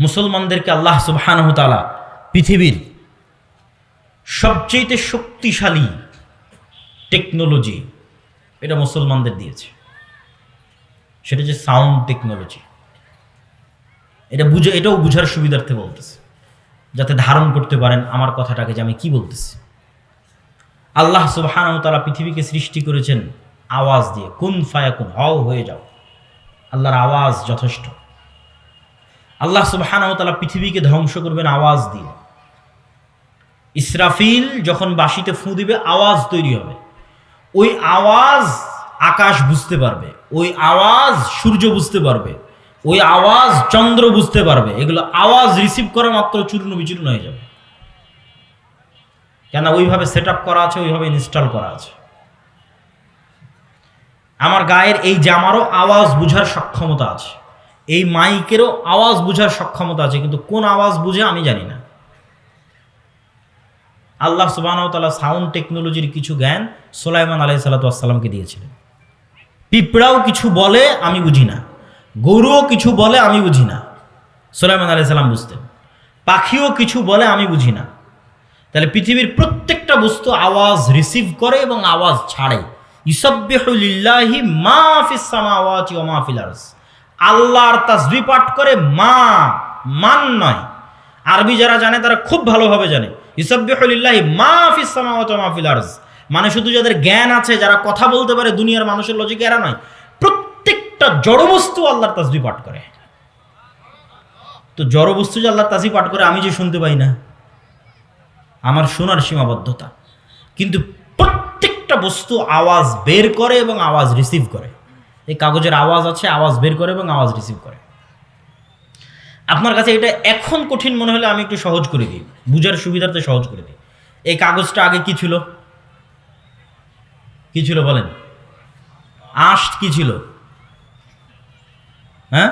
মুসলমানদেরকে আল্লাহ সুবাহানহতালা পৃথিবীর সবচেয়ে শক্তিশালী টেকনোলজি এটা মুসলমানদের দিয়েছে। সেটা যে সাউন্ড টেকনোলজি। এটা বুঝে, এটাও বুঝার সুবিধার্থে বলতেছে। যাতে ধারণ করতে পারেন আমার কথাটাকে যে আমি কি বলতেছি। আল্লাহ সুবাহানাহু তাআলা পৃথিবীকে সৃষ্টি করেছেন আওয়াজ দিয়ে। কুন ফায়াকুন, হও হয়ে যাও। আল্লাহর আওয়াজ যথেষ্ট। আল্লাহ সুবাহানাহু তালা পৃথিবীকে ধ্বংস করবেন আওয়াজ দিয়ে। ইসরাফিল যখন বাঁশিতে ফুঁ দিবে, আওয়াজ তৈরি হবে। ওই আওয়াজ আকাশ বুঝতে পারবে, ওই আওয়াজ সূর্য বুঝতে পারবে, ওই আওয়াজ চন্দ্র বুঝতে পারবে। এগুলো আওয়াজ রিসিভ করা মাত্র চূর্ণ বিচূর্ণ হয়ে যাবে। কেন ওইভাবে সেট আপ করা আছে, ওইভাবে ইনস্টল করা আছে। আমার গায়ের এই জামারও আওয়াজ বুঝার সক্ষমতা আছে। এই মাইকেরও আওয়াজ বুঝার সক্ষমতা আছে, কিন্তু কোন আওয়াজ বুঝে আমি জানি না। আল্লাহ সুবাহতাল্লাহ সাউন্ড টেকনোলজির কিছু জ্ঞান সোলাইমান আলাই সাল্লাতামকে দিয়েছিলেন। পিঁপড়াও কিছু বলে আমি বুঝি না, গরুও কিছু বলে আমি বুঝি না, সোলাইমান আলাই সাল্লাম বুঝতেন। পাখিও কিছু বলে আমি বুঝি না। তাহলে পৃথিবীর প্রত্যেকটা বস্তু আওয়াজ রিসিভ করে এবং আওয়াজ ছাড়ে। ইসব্বিহুলিল্লাহি মা ফিস সামাওয়াতি ওয়া মা ফিল আরজ আল্লাহর তাসবিহ পাঠ করে মা, মান নয়। আরবি যারা জানে তারা খুব ভালোভাবে জানে। ইসব্বিহুলিল্লাহি মা মানে শুধু যাদের জ্ঞান আছে, যারা কথা বলতে পারে, দুনিয়ার মানুষের লজিক এরা নয়। প্রত্যেকটা জড়বস্তু আল্লাহর তাসবিহ পাঠ করে। তো জড়বস্তু যে আল্লাহর তাসবিহ পাঠ করে, আমি যে শুনতে পাই না। আমার শোনার সীমাবদ্ধতা। কিন্তু প্রত্যেকটা বস্তু আওয়াজ বের করে এবং আওয়াজ রিসিভ করে। এই কাগজের আওয়াজ আছে, আওয়াজ বের করে এবং আওয়াজ রিসিভ করে। আপনার কাছে এটা এখন কঠিন মনে হলে আমি একটু সহজ করে দিই। বুঝার সুবিধার্থে সহজ করে দিই। এই কাগজটা আগে কি ছিল? কি ছিল বলেন? আঁশ কি ছিল? হ্যাঁ?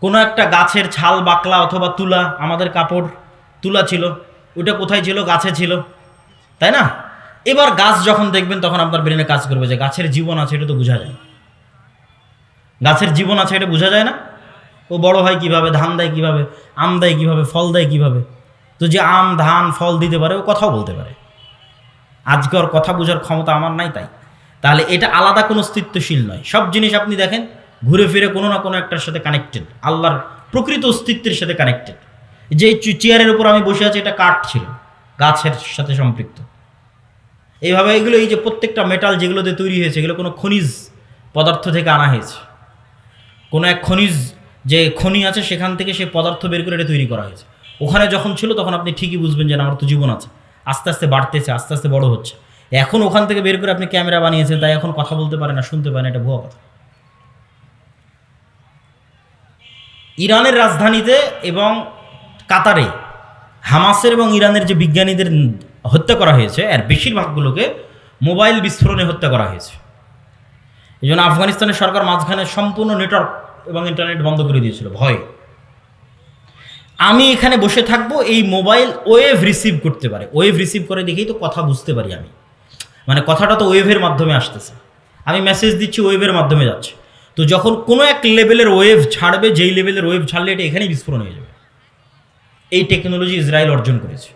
কোনো একটা গাছের ছাল, বাকলা অথবা তুলা, আমাদের কাপড়, তুলা ছিল। ওটা কোথায় ছিল? গাছে ছিল। তাই না? এবার গাছ যখন দেখবেন, তখন আপনার ব্রেনে কাজ করবে যে গাছের জীবন আছে, এটা তো বোঝা যায়। গাছের জীবন আছে, এটা বোঝা যায় না? ও বড় হয় কীভাবে, ধান দেয় কীভাবে, আম দেয় কীভাবে, ফল দেয় কীভাবে? তো যে আম, ধান, ফল দিতে পারে, ও কথাও বলতে পারে। আজকে ওর কথা বোঝার ক্ষমতা আমার নাই তাই। তাহলে এটা আলাদা কোনো অস্তিত্বশীল নয়। সব জিনিস আপনি দেখেন, ঘুরে ফিরে কোনো না কোনো একটার সাথে কানেক্টেড আল্লাহর প্রকৃত অস্তিত্বের সাথে কানেক্টেড যে চেয়ারের উপর আমি বসে আছি, এটা কাঠ ছিল, গাছের সাথে সম্পৃক্ত। এইভাবে এগুলো এই যে প্রত্যেকটা মেটাল যেগুলোতে তৈরি হয়েছে, এগুলো কোনো খনিজ পদার্থ থেকে আনা হয়েছে। কোনো এক খনিজ যে খনি আছে, সেখান থেকে সে পদার্থ বের করে এটা তৈরি করা হয়েছে। ওখানে যখন ছিল, তখন আপনি ঠিকই বুঝবেন যে আমার তো জীবন আছে। আস্তে আস্তে বাড়তেছে, আস্তে আস্তে বড় হচ্ছে। এখন ওখান থেকে বের করে আপনি ক্যামেরা বানিয়েছেন, তাই এখন কথা বলতে পারে না, শুনতে পারে না, এটা ভুয়া কথা। ইরানের রাজধানীতে এবং কাতারে হামাসের এবং ইরানের যে বিজ্ঞানীদের হত্যা করা হয়েছে, আর বেশিরভাগগুলোকে মোবাইল বিস্ফোরণে হত্যা করা হয়েছে। এই জন্য আফগানিস্তানের সরকার মাঝখানে সম্পূর্ণ নেটওয়ার্ক এবং ইন্টারনেট বন্ধ করে দিয়েছিল, ভয়। আমি এখানে বসে থাকব, এই মোবাইল ওয়েভ রিসিভ করতে পারে। ওয়েভ রিসিভ করে দেখেই তো কথা বুঝতে পারি আমি। মানে কথাটা তো ওয়েভের মাধ্যমে আসতেছে। আমি মেসেজ দিচ্ছি, ওয়েভের মাধ্যমে যাচ্ছে। তো যখন কোনো এক লেভেলের ওয়েভ ছাড়বে, যেই লেভেলের ওয়েভ ছাড়লে এটা এখানেই বিস্ফোরণ হয়ে যাবে। এই টেকনোলজি ইসরায়েল অর্জন করেছে।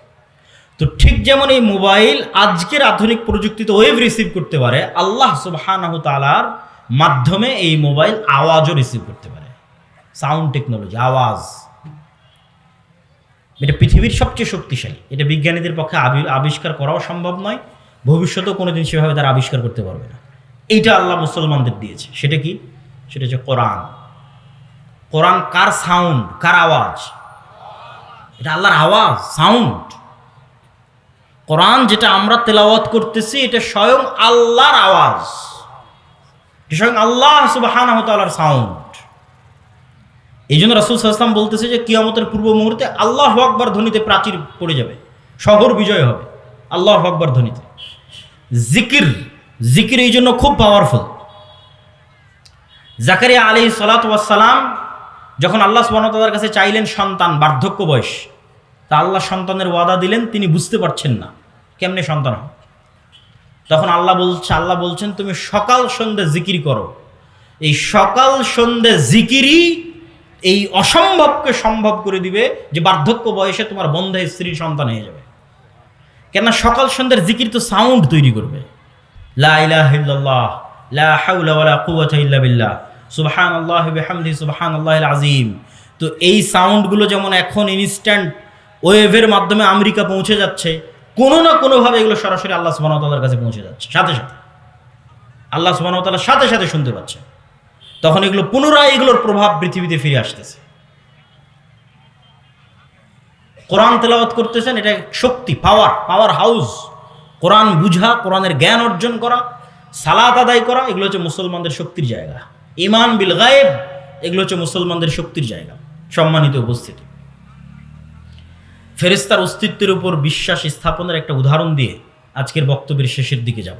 তো ঠিক যেমন এই মোবাইল আজকের আধুনিক প্রযুক্তিতে ওয়েভ রিসিভ করতে পারে, আল্লাহ তাআলার মাধ্যমে এই মোবাইল আওয়াজও রিসিভ করতে পারে। সাউন্ড টেকনোলজি আওয়াজ। এটা পৃথিবীর সবচেয়ে শক্তিশালী। এটা বিজ্ঞানীদের পক্ষে আবি- আবিষ্কার করাও সম্ভব নয়, ভবিষ্যতেও কোনোদিন সেভাবে তারা আবিষ্কার করতে পারবে না। এইটা আল্লাহ মুসলমানদের দিয়েছে। সেটা কি? সেটা হচ্ছে কোরআন। কোরআন কার সাউন্ড কার আওয়াজ? এটা আল্লাহর আওয়াজ সাউন্ড কোরআন যেটা আমরা তেলাওয়াত করতেছি, এটা স্বয়ং আল্লাহর আওয়াজ। স্বয়ং আল্লাহ তাআলার সাউন্ড এই জন্য রাসুল সাল্লাম বলতেছে যে, কিয়ামতের পূর্ব মুহূর্তে আল্লাহ আকবর ধ্বনিতে প্রাচীর পড়ে যাবে। শহর বিজয় হবে। আল্লাহ আকবর ধ্বনিতে। জিকির জিকির এই জন্য খুব পাওয়ারফুল জাকারিয়া আলী সালাতাম যখন আল্লাহ সুবাহতার কাছে চাইলেন সন্তান, বার্ধক্য বয়স, তা আল্লাহ সন্তানের ওয়াদা দিলেন, তিনি বুঝতে পারছেন না। কেমনে সন্তান হয় তখন আল্লাহ বলছে আল্লাহ বলছেন, তুমি সকাল সন্ধ্যে জিকির করো। এই সকাল সন্ধ্যে জিকিরই এই অসম্ভবকে সম্ভব করে দিবে যে বার্ধক্য বয়সে তোমার বন্ধে স্ত্রীর সন্তান হয়ে যাবে। কেননা সকাল সন্ধ্যার জিকির তো সাউন্ড তৈরি করবে। বিহামদিহি, সুবহানাল্লাহিল আযীম। তো এই সাউন্ডগুলো যেমন এখন ইনস্ট্যান্ট ওয়েভের মাধ্যমে আমেরিকা পৌঁছে যাচ্ছে কোনো না কোনোভাবে এগুলো সরাসরি আল্লাহ তাআলার কাছে পৌঁছে যাচ্ছে। সাথে সাথে। আল্লাহ ওয়া সাথে সাথে শুনতে পাচ্ছে। তখন এগুলো পুনরায় এগুলোর প্রভাব পৃথিবীতে ফিরে আসতেছে। কোরআন তেলাওয়াত করতেছেন, এটা শক্তি পাওয়ার পাওয়ার হাউস কোরআন বুঝা, কোরআনের জ্ঞান অর্জন করা, সালাত আদায় করা, এগুলো হচ্ছে মুসলমানদের শক্তির জায়গা। ইমান বিল গায়েব, এগুলো হচ্ছে মুসলমানদের শক্তির জায়গা। সম্মানিত উপস্থিতি। ফেরেস্তার অস্তিত্বের উপর বিশ্বাস স্থাপনের একটা উদাহরণ দিয়ে আজকের বক্তব্যের শেষের দিকে যাব।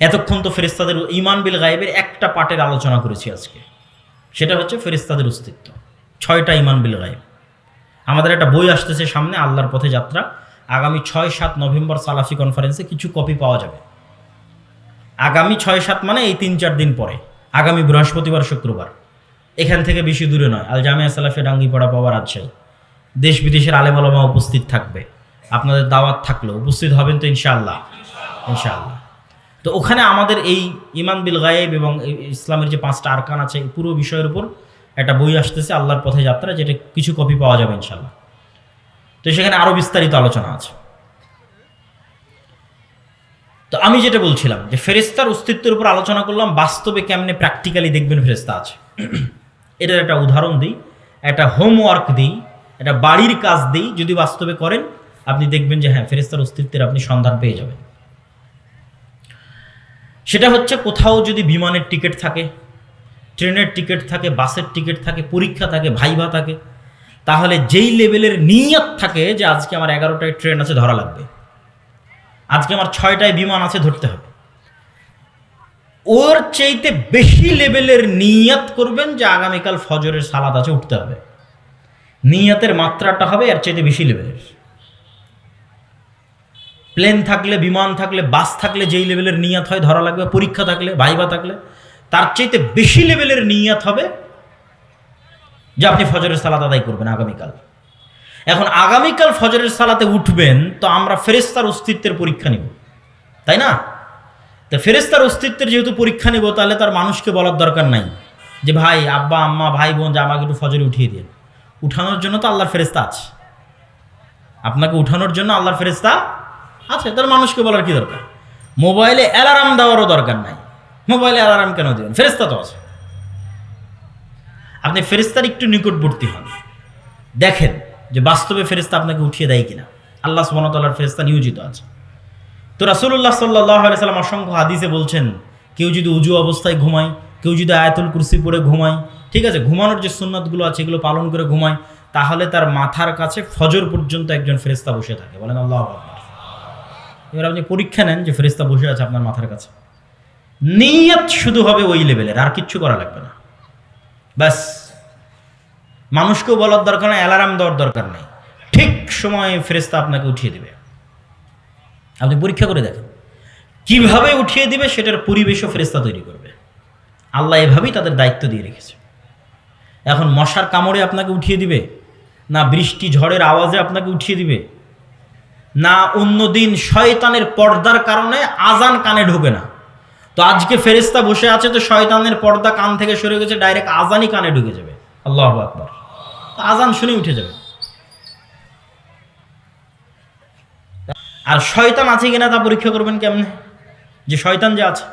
এতক্ষণ তো ফেরেস্তাদের ইমান বিল গায়েবের একটা পাটের আলোচনা করেছি আজকে। সেটা হচ্ছে ফেরেস্তাদের অস্তিত্ব। ছয়টা ইমান বিল গায়েব। আমাদের একটা বই আসতেছে সামনে, আল্লাহর পথে যাত্রা। আগামী ছয় সাত নভেম্বর সালাফি কনফারেন্সে কিছু কপি পাওয়া যাবে। আগামী ছয় সাত মানে এই তিন চার দিন পরে, আগামী বৃহস্পতিবার, শুক্রবার। এখান থেকে বেশি দূরে নয়। আল জামিয়া সালাফিয়া ডাঙ্গিপাড়া পাওয়ার রাজশাহী। দেশ বিদেশের আলেম আলমা উপস্থিত থাকবে। আপনাদের দাওয়াত থাকল। উপস্থিত হবেন তো ইনশাআল্লাহ। ইনশাআল্লাহ। তো ওখানে আমাদের এই ইমান বিল গায়েব এবং ইসলামের যে পাঁচটা আরকান আছে, এই পুরো বিষয়ের উপর একটা বই আসতেছে, আল্লাহর পথে যাত্রা, যেটা কিছু কপি পাওয়া যাবে ইনশাল্লাহ তো সেখানে আরও বিস্তারিত আলোচনা আছে। তো আমি যেটা বলছিলাম, যে ফেরেস্তার অস্তিত্বের উপর আলোচনা করলাম, বাস্তবে কেমনে প্র্যাকটিক্যালি দেখবেন ফেরেস্তা আছে। এটার একটা উদাহরণ দিই, একটা হোমওয়ার্ক দিই একটা বাড়ির কাজ দিই যদি বাস্তবে করেন, আপনি দেখবেন যে হ্যাঁ ফেরেস্তার অস্তিত্বের আপনি সন্ধান পেয়ে যাবেন। সেটা হচ্ছে কোথাও যদি বিমানের টিকিট থাকে, ট্রেনের টিকিট থাকে, বাসের টিকিট থাকে, পরীক্ষা থাকে ভাইভা থাকে, তাহলে যেই লেভেলের নিয়ত থাকে যে আজকে আমার এগারোটায় ট্রেন আছে, ধরা লাগবে। আজকে আমার ছয়টায় বিমান আছে, ধরতে হবে। ওর চাইতে বেশি লেভেলের নিয়ত করবেন যে আগামীকাল ফজরের সালাদ আছে, উঠতে হবে। নিয়তের মাত্রাটা হবে, এর চাইতে বেশি লেভেলের প্লেন থাকলে, বিমান থাকলে বাস থাকলে যেই লেভেলের নিয়াত হয়, ধরা লাগবে, পরীক্ষা থাকলে ভাইবা থাকলে, তার চাইতে বেশি লেভেলের নিয়াত হবে যে আপনি ফজরের সালাত আদায় করবেন আগামীকাল। এখন আগামীকাল ফজরের সালাতে উঠবেন, তো আমরা ফেরেস্তার অস্তিত্বের পরীক্ষা নিব, তাই না? তো ফেরেস্তার অস্তিত্বের যেহেতু পরীক্ষা নিব, তাহলে তার মানুষকে বলার দরকার নাই যে, ভাই, আব্বা, আম্মা, ভাই, বোন, যে আমাকে একটু ফজরে উঠিয়ে দিন উঠানোর জন্য তো আল্লাহর ফেরেস্তা আছে। আপনাকে উঠানোর জন্য আল্লাহর ফেরেস্তা আছে তার মানুষকে বলার কি দরকার? মোবাইলে অ্যালার্ম দেওয়ারও দরকার নাই। মোবাইলে অ্যালার্ম কেন দেবেন? ফেরেস্তা তো আছে। আপনি ফেরেস্তার একটু নিকটবর্তী হন। দেখেন যে বাস্তবে ফেরেস্তা আপনাকে উঠিয়ে দেয় কিনা। আল্লাহ সুবাহতাল্লাহর ফেরেস্তা নিয়োজিত আছে। তো রাসুল্লাহ সাল্লাহ সাল্লাম অসংখ্য হাদিসে বলছেন, কেউ যদি উজু অবস্থায় ঘুমায়, কেউ যদি আয়াতুল কুরসি পরে ঘুমায় ঠিক আছে, ঘুমানোর যে সুন্নাতগুলো আছে, এগুলো পালন করে ঘুমায়, তাহলে তার মাথার কাছে ফজর পর্যন্ত একজন ফেরেস্তা বসে থাকে। বলেন আল্লাহ আকবার। এবার আপনি পরীক্ষা নেন যে ফেরিস্তা বসে আছে আপনার মাথার কাছে। নিয়ত শুধু হবে ওই লেভেলের, আর কিচ্ছু করা লাগবে না। ব্যাস। মানুষকেও বলার দরকার নেই, অ্যালার্ম দেওয়ার দরকার নেই। ঠিক সময়ে ফেরিস্তা আপনাকে উঠিয়ে দিবে। আপনি পরীক্ষা করে দেখেন। কীভাবে উঠিয়ে দিবে, সেটার পরিবেশও ফেরিস্তা তৈরি করবে। আল্লাহ এভাবেই তাদের দায়িত্ব দিয়ে রেখেছে। এখন মশার কামড়ে আপনাকে উঠিয়ে দিবে, না বৃষ্টি ঝড়ের আওয়াজে আপনাকে উঠিয়ে দিবে, না অন্যদিন শয়তানের পর্দার কারণে আজান কানে ঢোকে না। তো আজকে ফেরেস্তা বসে আছে তো শয়তানের পর্দা কান থেকে সরে গেছে, ডাইরেক্ট আজানই কানে ঢুকে যাবে। আল্লাহ আকবর। আজান শুনে উঠে যাবে। আর শয়তান আছে কিনা তা পরীক্ষা করবেন কেমনে? যে শয়তান যে আছে।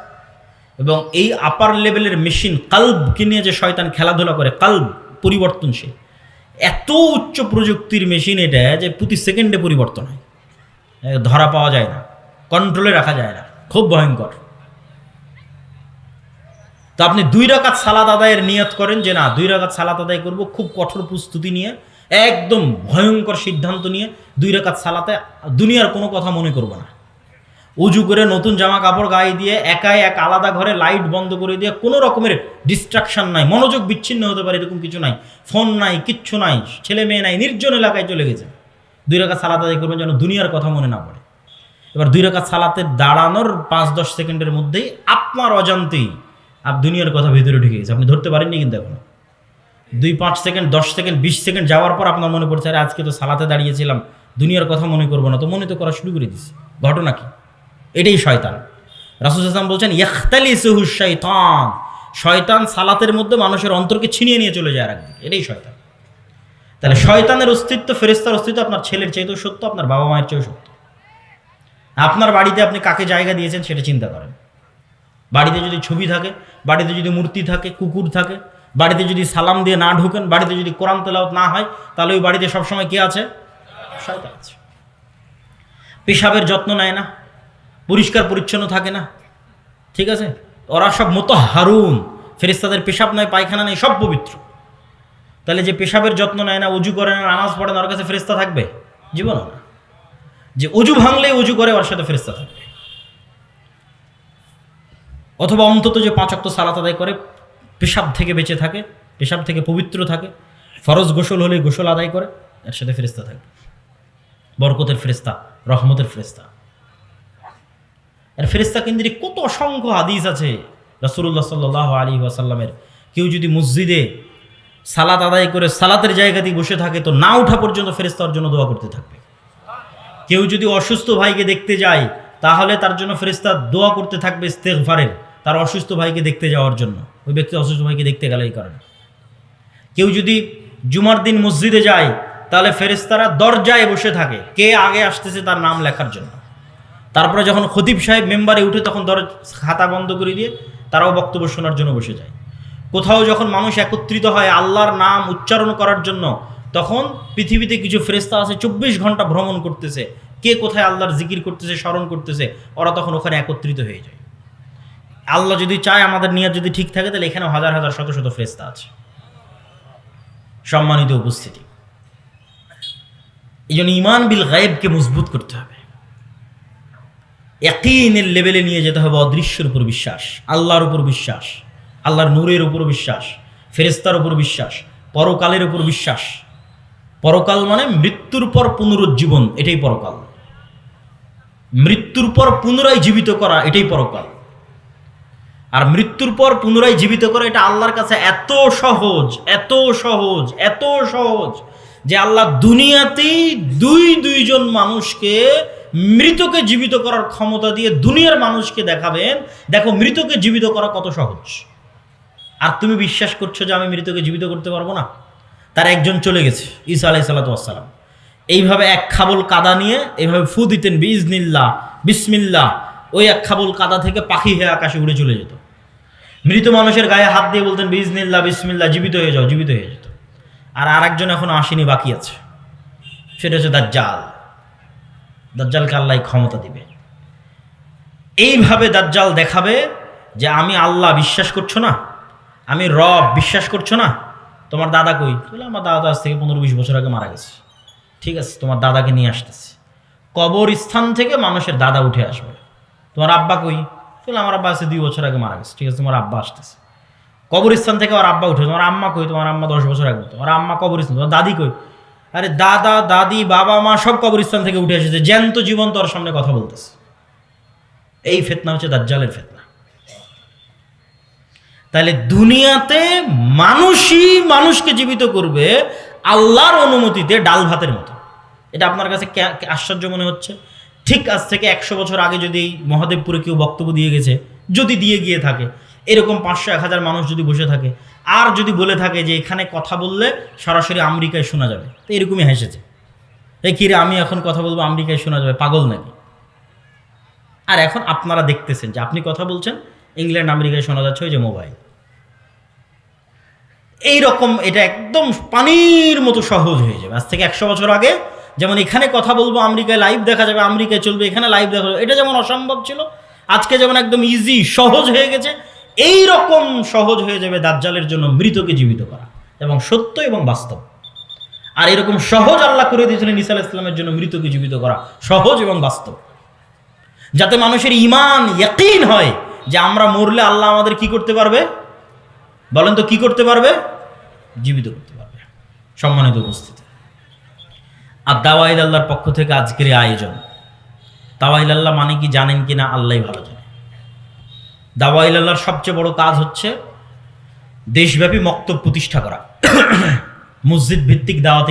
এবং এই আপার লেভেলের মেশিন কাল্বকে নিয়ে যে শয়তান খেলাধুলা করে, কাল্ব পরিবর্তনশীল। এত উচ্চ প্রযুক্তির মেশিন এটা যে প্রতি সেকেন্ডে পরিবর্তন হয়। ধরা পাওয়া যায় না কন্ট্রোলে রাখা যায় না, খুব ভয়ঙ্কর। তো আপনি দুই রাকাত সালাদ আদায়ের নিয়ত করেন যে না, দুই রাকাত সালাদ আদায় করব, খুব কঠোর প্রস্তুতি নিয়ে, একদম ভয়ঙ্কর সিদ্ধান্ত নিয়ে দুই রাকাত সালাতে দুনিয়ার কোনো কথা মনে করব না। উজু করে নতুন জামা কাপড় গায়ে দিয়ে একাই এক আলাদা ঘরে লাইট বন্ধ করে দিয়ে কোনো রকমের ডিস্ট্রাকশন নাই, মনোযোগ বিচ্ছিন্ন হতে পারে এরকম কিছু নাই। ফোন নাই, কিচ্ছু নাই, ছেলে মেয়ে নাই, নির্জন এলাকায় চলে গেছে। দুই রাকাত সালাত আদায় করবেন যেন দুনিয়ার কথা মনে না পড়ে। এবার দুই রাকাত সালাতে দাঁড়ানোর পাঁচ দশ সেকেন্ডের মধ্যেই আপনার অজান্তেই আপ দুনিয়ার কথা ভেতরে ঢুকে গেছে। আপনি ধরতে পারেননি কিন্তু এখনও। দুই পাঁচ সেকেন্ড, দশ সেকেন্ড, বিশ সেকেন্ড যাওয়ার পর আপনার মনে পড়ছে, আরে আজকে তো সালাতে দাঁড়িয়েছিলাম, দুনিয়ার কথা মনে করব না। তো মনে তো করা শুরু করে দিছি। ঘটনা কি? এটাই শয়তান। রাসুল ইসলাম বলছেন ইয়াখতালি সুহু শয়তান। শয়তান সালাতের মধ্যে মানুষের অন্তরকে ছিনিয়ে নিয়ে চলে যায় আর এটাই শয়তান। তাহলে শয়তানের অস্তিত্ব ফেরেস্তার অস্তিত্ব আপনার ছেলের চাইতেও সত্য, আপনার বাবা মায়ের চেয়েও সত্য? আপনার বাড়িতে আপনি কাকে জায়গা দিয়েছেন সেটা চিন্তা করেন। বাড়িতে যদি ছবি থাকে, বাড়িতে যদি মূর্তি থাকে, কুকুর থাকে, বাড়িতে যদি সালাম দিয়ে না ঢুকেন, বাড়িতে যদি কোরআন তেলাওয়াত না হয়, তাহলে ওই বাড়িতে সবসময় কে আছে? শয়তান আছে। পেশাবের যত্ন নেয় না। পরিষ্কার পরিচ্ছন্ন থাকে না। ঠিক আছে? ওরা সব মতো হারুন ফেরিস্তাদের পেশাব নয় পায়খানা নেই, সব পবিত্র। তাহলে যে পেশাবের যত্ন নেয় না, উজু করে না, নামাজ পড়ে না, ওর কাছে ফেরিস্তা থাকবে? জীবন না। যে অজু ভাঙলে অজু করে, ওর সাথে ফেরিস্তা থাকবে। অথবা অন্তত যে পাঁচ অক্ত সালাত আদায় করে, পেশাব থেকে বেঁচে থাকে, পেশাব থেকে পবিত্র থাকে, ফরজ গোসল হলে গোসল আদায় করে, এর সাথে ফেরিস্তা থাকবে। বরকতের ফেরিস্তা রহমতের ফেরিস্তা এর ফেরিস্তা কেন্দ্রিক কত অসংখ্য হাদিস আছে রসুল্লাহ সাল্লাহ আলী ওয়াসাল্লামের। কেউ যদি মসজিদে সালাত আদায় করে সালাতের জায়গাতেই বসে থাকে, তো না ওঠা পর্যন্ত ফেরিস্তার জন্য দোয়া করতে থাকবে। কেউ যদি অসুস্থ ভাইকে দেখতে যায়, তাহলে তার জন্য ফেরিস্তা দোয়া করতে থাকবে ইস্তেগফারের, তার অসুস্থ ভাইকে দেখতে যাওয়ার জন্য। ওই ব্যক্তি অসুস্থ ভাইকে দেখতে গেলে এই কারণে কেউ যদি জুমার দিন মসজিদে যায়, তাহলে ফেরেস্তারা দরজায় বসে থাকে, কে আগে আসতেছে তার নাম লেখার জন্য। তারপরে যখন খতিব সাহেব মেম্বারে উঠে তখন দর খাতা বন্ধ করে দিয়ে তারাও বক্তব্য শোনার জন্য বসে যায়। কোথাও যখন মানুষ একত্রিত হয় আল্লাহর নাম উচ্চারণ করার জন্য, তখন পৃথিবীতে কিছু ফেরেস্তা আছে চব্বিশ ঘণ্টা ভ্রমণ করতেছে। কে কোথায় আল্লাহর জিকির করতেছে, স্মরণ করতেছে, ওরা তখন ওখানে একত্রিত হয়ে যায়। আল্লাহ যদি চায়, আমাদের নিয়ত যদি ঠিক থাকে, তাহলে এখানে হাজার হাজার শত শত ফেরেস্তা আছে। সম্মানিত উপস্থিতি। এই জন্য ইমান বিল গায়েবকে মজবুত করতে হবে। একইনের লেভেলে নিয়ে যেতে হবে অদৃশ্যের উপর বিশ্বাস, আল্লাহর উপর বিশ্বাস, আল্লাহর নূরের উপর বিশ্বাস ফেরেস্তার উপর বিশ্বাস, পরকালের উপর বিশ্বাস। পরকাল মানে মৃত্যুর পর পুনরুজ্জীবন, এটাই পরকাল। মৃত্যুর পর পুনরায় জীবিত করা, এটাই পরকাল। আর মৃত্যুর পর পুনরায় জীবিত করা, এটা আল্লাহর কাছে এত সহজ এত সহজ এত সহজ যে আল্লাহ দুনিয়াতেই দুই, দুইজন মানুষকে মৃতকে জীবিত করার ক্ষমতা দিয়ে দুনিয়ার মানুষকে দেখাবেন, দেখো মৃতকে জীবিত করা কত সহজ। আর তুমি বিশ্বাস করছ যে আমি মৃতকে জীবিত করতে পারব না? তার একজন চলে গেছে, ঈসা আলাই সাল্লাতাম এইভাবে এক খাবল কাদা নিয়ে এইভাবে ফু দিতেন বিজনিল্লা বিসমিল্লা ওই এক খাবল কাদা থেকে পাখি হয়ে আকাশে উড়ে চলে যেত। মৃত মানুষের গায়ে হাত দিয়ে বলতেন বিজনিল্লা বিসমিল্লা জীবিত হয়ে যাও, জীবিত হয়ে যেত। আর আরেকজন এখনও আসেনি, বাকি আছে। সেটা হচ্ছে দাজ্জাল। দাজ্জালকে আল্লাহ ক্ষমতা দিবে। এইভাবে দাজ্জাল দেখাবে যে আমি আল্লাহ বিশ্বাস করছ না? আমি রব বিশ্বাস করছ না? তোমার দাদা কই? বলে, আমার দাদা আজ থেকে পনেরো বিশ বছর আগে মারা গেছে। ঠিক আছে, তোমার দাদাকে নিয়ে আসতেছে। কবর স্থান থেকে মানুষের দাদা উঠে আসবে। তোমার আব্বা কই? বলে, আমার আব্বা আছে দুই বছর আগে মারা গেছে। ঠিক আছে, তোমার আব্বা আসতেছে। কবরস্থান থেকে আমার আব্বা উঠে, তোমার আম্মা কই? তোমার আম্মা দশ বছর আগে তোমার আম্মা কবরস্থান, তোমার দাদি কই? আরে দাদা, দাদি, বাবা, মা সব কবরস্থান থেকে উঠে এসেছে। জ্যান্ত জীবন তোর সামনে কথা বলতেছে। এই ফেতনা হচ্ছে দাজ্জালের ফেতনা। তাহলে দুনিয়াতে মানুষই মানুষকে জীবিত করবে আল্লাহর অনুমতিতে ডাল ভাতের মতো। এটা আপনার কাছে আশ্চর্য মনে হচ্ছে? ঠিক আজ থেকে একশো বছর আগে যদি মহাদেবপুরে কেউ বক্তব্য দিয়ে গেছে, যদি দিয়ে গিয়ে থাকে, এরকম পাঁচশো, এক হাজার মানুষ যদি বসে থাকে আর যদি বলে থাকে যে এখানে কথা বললে সরাসরি আমেরিকায় শোনা যাবে, তো এরকমই হেসেছে। এই কিরে আমি এখন কথা বলব আমেরিকায় শোনা যাবে, পাগল নাকি? আর এখন আপনারা দেখতেছেন যে আপনি কথা বলছেন, ইংল্যান্ড, আমেরিকায় শোনা যাচ্ছে ওই যে মোবাইল। এই রকম এটা একদম পানির মতো সহজ হয়ে যাবে। আজ থেকে একশো বছর আগে যেমন এখানে কথা বলব, আমেরিকায় লাইভ দেখা যাবে, আমেরিকায় চলবে, এখানে লাইভ দেখা যাবে, এটা যেমন অসম্ভব ছিল, আজকে যেমন একদম ইজি সহজ হয়ে গেছে এই রকম সহজ হয়ে যাবে দাজ্জালের জন্য মৃতকে জীবিত করা। এবং সত্য এবং বাস্তব। আর এরকম সহজ আল্লাহ করে দিয়েছিলেন ইসা ইসলামের জন্য মৃতকে জীবিত করা। সহজ এবং বাস্তব। যাতে মানুষের ইমান ইয়াকিন হয় যে আমরা মরলে আল্লাহ আমাদের কি করতে পারবে? বলেন তো কি করতে পারবে? জীবিত করতে পারবে। সম্মানিত উপস্থিতি। আর দাওয়াইল আল্লাহর পক্ষ থেকে আজকের আয়োজন। দাওয়াইল আল্লাহ মানে কি জানেন কি না আল্লাহ ভালো জানে। আল্লাহর সবচেয়ে বড় কাজ হচ্ছে দেশব্যাপী মক্তব প্রতিষ্ঠা করা। মসজিদ ভিত্তিক দাওয়াতি